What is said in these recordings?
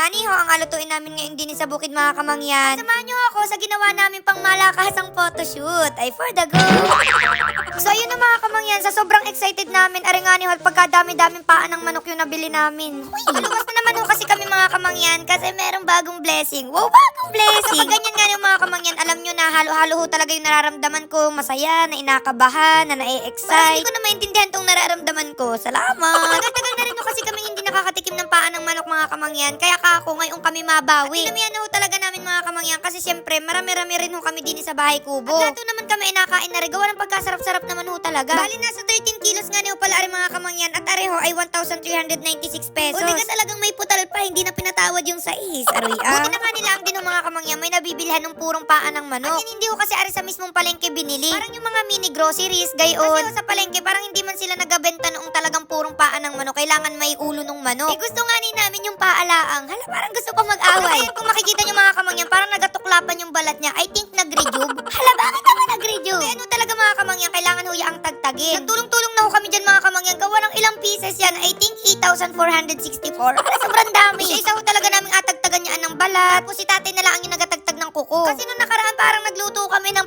nga ni ho, ang alutuin namin ngayon din sa bukid mga kamangyan. Samahan niyo ako sa ginawa namin pang malakasang photoshoot. Ay for the go! so yun na mga kamangyan, sa sobrang excited namin, ari nga ni ho, at pagkadami-daming paan ng manok yung nabili namin. Maluwas na naman ho kasi kami mga kamangyan kasi merong bagong blessing. Wow, bagong blessing! Kapag ganyan nga yung mga kamangyan, alam nyo na halo-halo ho talaga yung nararamdaman ko. Masaya, na inakabahan, na na-excite. Hindi ko na maintindihan tong nararamdaman ko. Salamat! Tagal-tagal na rin ho kasi mga kamangyan. Kaya ka ako ngayon kami mabawi. At dinamihan na ho talaga namin mga kamangyan kasi syempre marami-rami rin ho kami din sa bahay kubo. At lahat ho naman kami inakain na rin. Gawa ng pagkasarap-sarap naman ho talaga. Bali nasa 13 kilos nga ni ho pala ari mga kamangyan at areho ay 1,396 pesos. O ka talagang may putal pa, hindi na pinatawad yung sais. Aroy ah. Buti na nga nila ang din ho, mga kamangyan, may nabibilhan ng purong paan ng manok. At hindi ho kasi ari sa mismong palengke binili. Parang yung mga mini groceries, gayon. Kasi ho, sa palengke, parang hindi man sila nagabenta noong talagang purong paan ng manok. Kailangan may ulo ng manok. Eh gusto nga ni namin yung paalaang. Hala, parang gusto ko mag-away. Kung makikita nyo mga kamangyan, parang nagatuklapan yung balat niya. I think nag-rejuve. Hala, bakit naman nag-rejuve? Eh, ano talaga mga kamangyan, kailangan ho ang tagtagin. Nagtulong-tulong na ho kami dyan mga kamangyan. Gawa ng ilang pieces yan. I think 8,464. Hala, sobrang dami. Isa-isa ho talaga namin atagtagan niya ng balat. Tapos si tatay na lang ang yung nagatagtag ng kuko. Kasi nung nakaraan parang nagluto kami ng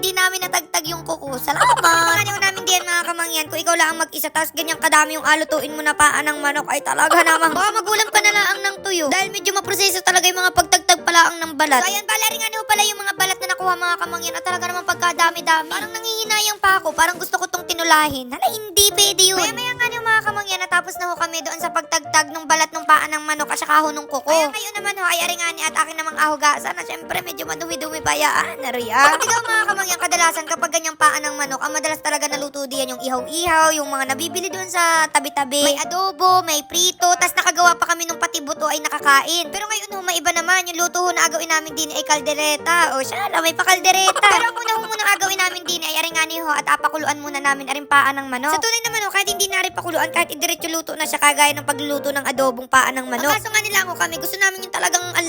hindi namin natagtag yung kuko. Salamat! Ano namin diyan mga kamangyan, kung ikaw lang ang mag-isa, tapos ganyan kadami yung alutuin mo na paan ng manok, ay talaga naman. Baka magulang pa na lang ng tuyo. Dahil medyo maproseso talaga yung mga pagtagtag pala ang ng balat. So ayan, pala rin ano pala yung mga balat na nakuha mga kamangyan at talaga naman pagkadami-dami. Parang nangihinayang pa ako, parang gusto ko tong tinulahin. Hala, hindi pwede yun. Maya maya nga yung mga kamangyan, natapos na ho kami doon sa pagtagtag ng balat ng paan ng manok at saka ho nung kuko. Kaya ngayon naman ho, ay aringani at akin namang ahugasan na syempre medyo madumi-dumi pa yaan. Naruya. At ikaw mga kamangyan, kadalasan kapag ganyang paan ng manok, ang madalas talaga naluto diyan yung ihaw-ihaw, yung mga nabibili doon sa tabi-tabi. May adobo, may prito, tas nakagawa pa kami nung pati buto ay nakakain. Pero ngayon ho, may iba naman. Yung luto ho na agawin namin din ay kaldereta. O siya may pakaldereta. Pero ang una ho muna agawin namin din ay aringani ho at apakuluan muna namin aring paan ng manok. Sa tunay naman ho, kahit hindi na pakuluan, kahit idiretso luto na siya kagaya ng pagluluto ng adobong paan ng manok. Ang kaso nga nila ho kami, gusto namin yung talagang ang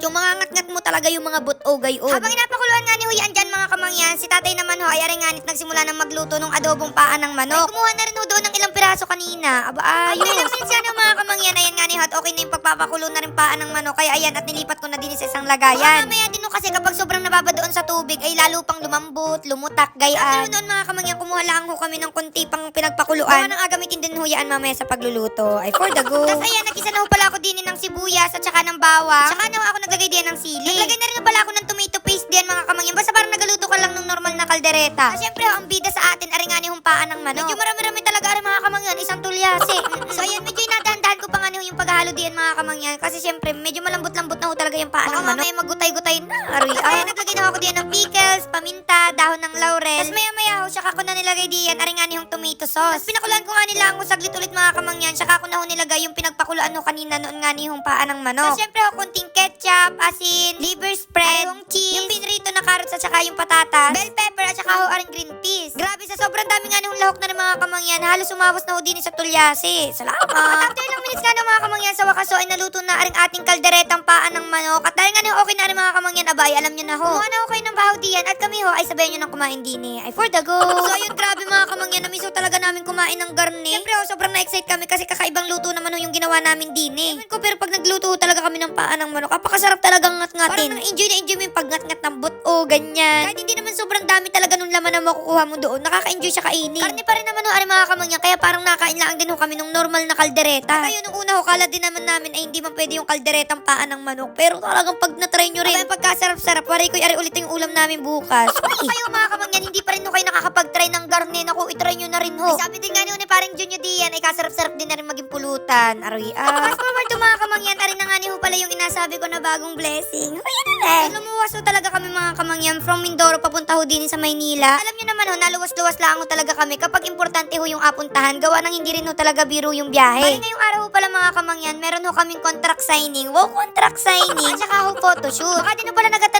yung mga ngat-ngat mo talaga yung mga buto gayon. Habang inapakuluan nga ni ho yan dyan mga kamangyan, si tatay naman ho ay aringanit nagsimula ng magluto ng adobong paan ng manok. Ay, kumuha na rin ho doon ng ilang piraso kanina. Aba, ayos. Ang ilang minutes yan mga kamangyan, ayan nga ni ho, at okay na yung pagpapakulo na rin paan ng manok. Kaya ayan, at nilipat ko na din sa isang lagayan. Mamaya din ho kasi kapag sobrang nababa doon sa tubig, ay lalo pang lumambot, lumutak, gayaan. Sa noon mga kamangyan, kumuha lang ho kami ng konti pang pinagpakuluan. Gawa nang agamitin din ho yan mamaya sa pagluluto. Ay, for the go. Tapos ayan, nagisa na ho pala ako din ng sibuyas at saka ng bawang. Saka na ho ako naglagay din ng sili. Naglagay na rin ho pala ako ng tomato din mga kamangyan. Basta parang nagaluto ka lang ng normal na kaldereta. So, syempre ho, ang bida sa atin, aringani hong paan ng manok. Medyo marami-rami talaga ari mga kamangyan, isang tulyasi. so ayan, medyo inadahan-dahan ko pa nga yung paghahalo diyan mga kamangyan. Kasi syempre, medyo malambot-lambot na ho talaga yung paan ng manok. Mamaya magutay-gutay na. Ari, ay, naglagay na ako diyan ng pickles, paminta, dahon ng laurel. Tapos maya-maya ho, saka ko na nilagay diyan, aringani hong tomato sauce. Tapos pinakulaan ko nga nila ang saglit ulit mga kamangyan. Saka ko na ho nilagay yung pinagpakulaan ho kanina noon nga ni hong paan ng manok. Tapos syempre ho, kunting ketchup, asin, liver spread, yung cheese, yung pinrito na carrots at saka yung patatas, bell pepper at saka ho aring green peas. Grabe, sa sobrang dami nga nung lahok na ng mga kamangyan, halos umawas na ho din sa tulyasi. Salamat! At after ilang minutes nga ng mga kamangyan sa wakas, so ay naluto na aring ating kalderetang paan ng manok. At dahil nga nung okay na rin mga kamangyan, abay, alam nyo na ho. Kumuha na ho kayo ng bahaw diyan at kami ho ay sabayan nyo ng kumain din eh. Ay for the go! So ayun, grabe mga kamangyan, namiss ho talaga namin kumain ng garne. Siyempre ho, sobrang na-excite kami kasi kakaibang luto naman ho yung ginawa namin din eh. Ewan ko, pero pag nagluto ho talaga kami ng paan ng manok, apakasarap talagang ngat-ngatin. Parang enjoy na enjoy mo yung pag-ngat-ngat ng buto, ganyan. Kahit hindi naman sobrang dami talaga nung laman na makukuha mo doon, nakaka-enjoy siya kainin. Karne pa rin naman ho, ari mga kamangyan, kaya parang nakain lang din ho kami nung normal na kaldereta. Ayun, nung una ho, kala din naman namin ay hindi man pwede yung kalderetang paan ng manok. Pero talagang pag na-try nyo rin, Aba, yung pagkasarap-sarap, pare ko, ari ulit yung ulam namin bukas. Kayo mga kamangyan, hindi pa rin ho kayo nakakapag-try ng garne, naku, itry nyo na rin ho. Ay, sabi din nga ni parang Junyo Dian, ay kasarap-sarap din na rin maging pulutan. Aroy, ah. Fast forward to mga kamangyan, ari na nga ni ho pala yung inasabi ko na bagong blessing. Uy, ano eh. Lumuwas ho talaga kami mga kamangyan from Mindoro papunta ho din sa Maynila. Alam nyo naman ho, naluwas-luwas lang ho talaga kami kapag importante ho yung apuntahan. Gawa nang hindi rin ho talaga biro yung biyahe. Bali ngayong araw ho pala mga kamangyan, meron ho kaming contract signing. Wow, contract signing. At saka ho photoshoot. Baka din ho pala nagatanong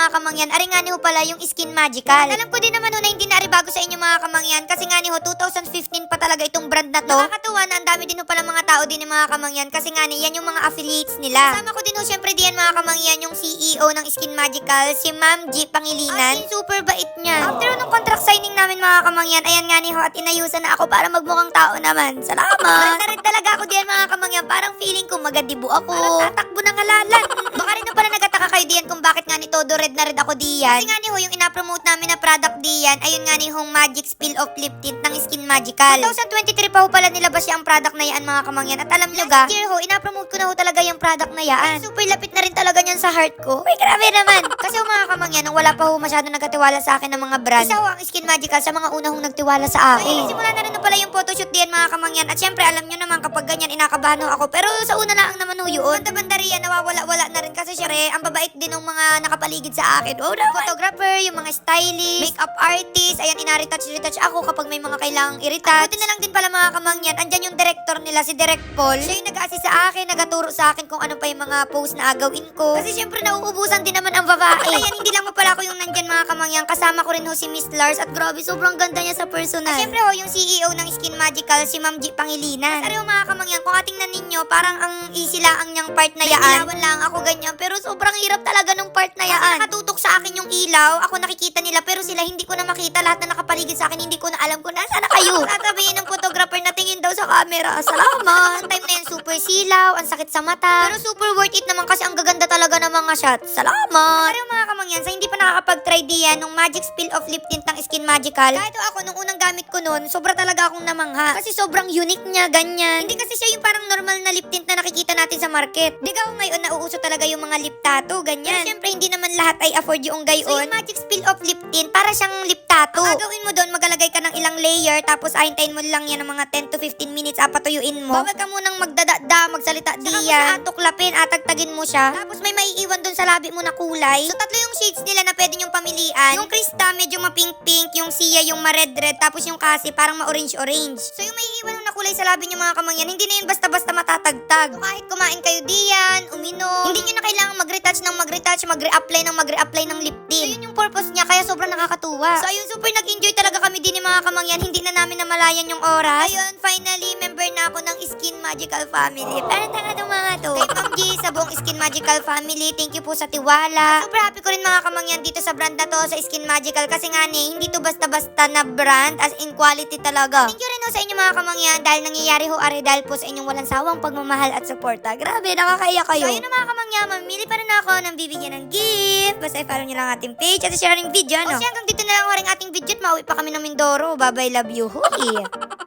mga kamangyan. Ari nga ni ho pala yung Skin Magical. Alam ko din naman ho na hindi na ari bago sa inyo mga kamangyan kasi nga ni ho 2015 pa talaga itong brand na to. Nakakatuwa na ang dami din ho pala mga tao din ng mga kamangyan kasi nga ni yan yung mga affiliates nila. Kasama ko din ho syempre diyan mga kamangyan yung CEO ng Skin Magical, si Ma'am G Pangilinan. As in, super bait niya. After nung contract signing namin mga kamangyan, ayan nga ni ho at inayusan na ako para magmukhang tao naman. Salamat! Rin talaga ako diyan mga kamangyan kamangyan, parang feeling ko magadibo ako. Parang tatakbo ng halalan. Baka rin Todo red na red ako diyan. Kasi nga ni ho, yung inapromote namin na product diyan, ayun nga ni hong Magic Spill of Lip Tint ng Skin Magical. 2023 pa ho pala nilabas yung product na yan mga kamangyan. At alam nyo ga, last year ho, inapromote ko na ho talaga yung product na yan. Super lapit na rin talaga niyan sa heart ko. Uy, grabe naman. Kasi ho mga kamangyan, nung wala pa ho masyado nagkatiwala sa akin ng mga brand, isa ho ang Skin Magical sa mga una hong nagtiwala sa akin. Ay, simula na rin na pala yung photoshoot diyan mga kamangyan. At syempre, alam nyo naman kapag ganyan, inakabahan ho ako. Pero sa una lang naman ho yun. Banda-banda riyan, nawawala-wala na rin kasi syempre, ang babait din ng mga nakapaligid sa akin. Oh, naman. Photographer, yung mga stylist, makeup artist, ayan, inaretouch-retouch ako kapag may mga kailangang iretouch. Buti na lang din pala mga kamangyan, andyan yung director nila, si Direct Paul. Siya yung nag-assist sa akin, nagaturo sa akin kung ano pa yung mga post na agawin ko. Kasi syempre, nauubusan din naman ang babae. Ayan, hindi lang mo pala ako yung nandyan mga kamangyan. Kasama ko rin ho si Miss Lars at grabe, sobrang ganda niya sa personal. At syempre ho, yung CEO ng Skin Magical, si Ma'am G. Pangilinan. Mas ho mga kamangyan, kung ating ninyo, parang ang easy lang ang niyang part na yaan. May lang ako ganyan, pero sobrang hirap talaga nung part na yaan. Kasi nakatutok sa akin yung ilaw, ako nakikita nila, pero sila hindi ko na makita. Lahat na nakapaligid sa akin, hindi ko na alam kung nasaan na kayo. Sasabihin ng photographer na tingin daw sa camera. Salamat! Time na yun, super silaw, ang sakit sa mata. Pero super worth it naman kasi ang gaganda talaga ng mga shots. Salamat! Pero mga kamangyan, sa hindi pa nakakapag-try diyan nung Magic Spill of Lip Tint ng Skin Magical, kahit ako nung unang gamit ko nun, sobra talaga akong namangha. Kasi sobrang unique niya, ganyan. Hindi kasi siya yung parang normal na lip tint na nakikita sa market. Di ka ngayon nauuso talaga yung mga lip tattoo, ganyan. Pero syempre, hindi naman lahat ay afford yung gayon. So, yung Magic Spill of Lip Tint, para siyang lip tattoo. Ang gagawin mo doon, magalagay ka ng ilang layer, tapos ahintayin mo lang yan ng mga 10 to 15 minutes, apatuyuin mo. Bawal ka munang magdadada, magsalita diyan. Saka mo siya atuklapin, atagtagin mo siya. Tapos may maiiwan doon sa labi mo na kulay. So, tatlo yung shades nila na pwede nyong pamilian. Yung Krista, medyo ma-pink-pink. Yung Sia, yung ma-red-red. Tapos yung Kasi, parang ma-orange-orange. So, yung maiiwan na kulay sa labi nyo mga kamangyan, hindi na yun basta-basta matatagtag. So, kahit kumain kayo diyan, uminom, hindi nyo na kailangan mag-retouch ng mag-retouch, mag-reapply ng mag-reapply ng lip tint. So, yun yung purpose niya, kaya sobrang nakakatuwa. So, ayun, super nag-enjoy talaga kami din ni mga kamangyan. Hindi na namin namalayan yung oras. Ayun, finally, member na ako ng Skin Magical Family. Parang tanga ng mga to. Kay Ma'am G, sa buong Skin Magical Family, thank you po sa tiwala. Super happy ko rin mga kamangyan dito sa brand na to, sa Skin Magical. Kasi nga ni, hindi to basta-basta na brand, as in quality talaga. Thank you rin ho sa inyo mga kamangyan dahil nangyayari ho are dahil po sa inyong walang sawang pagmamahal at suporta. Grabe, nakakaiyak kayo. So ayun na mga kamangyan, mamili pa rin ako ng bibigyan ng gift. Basta i-follow nyo lang ang ating page at i-share ang video, no? O siya, hanggang dito na lang ho rin ating video at mauwi pa kami ng Mindoro. Bye-bye, love you. Huy!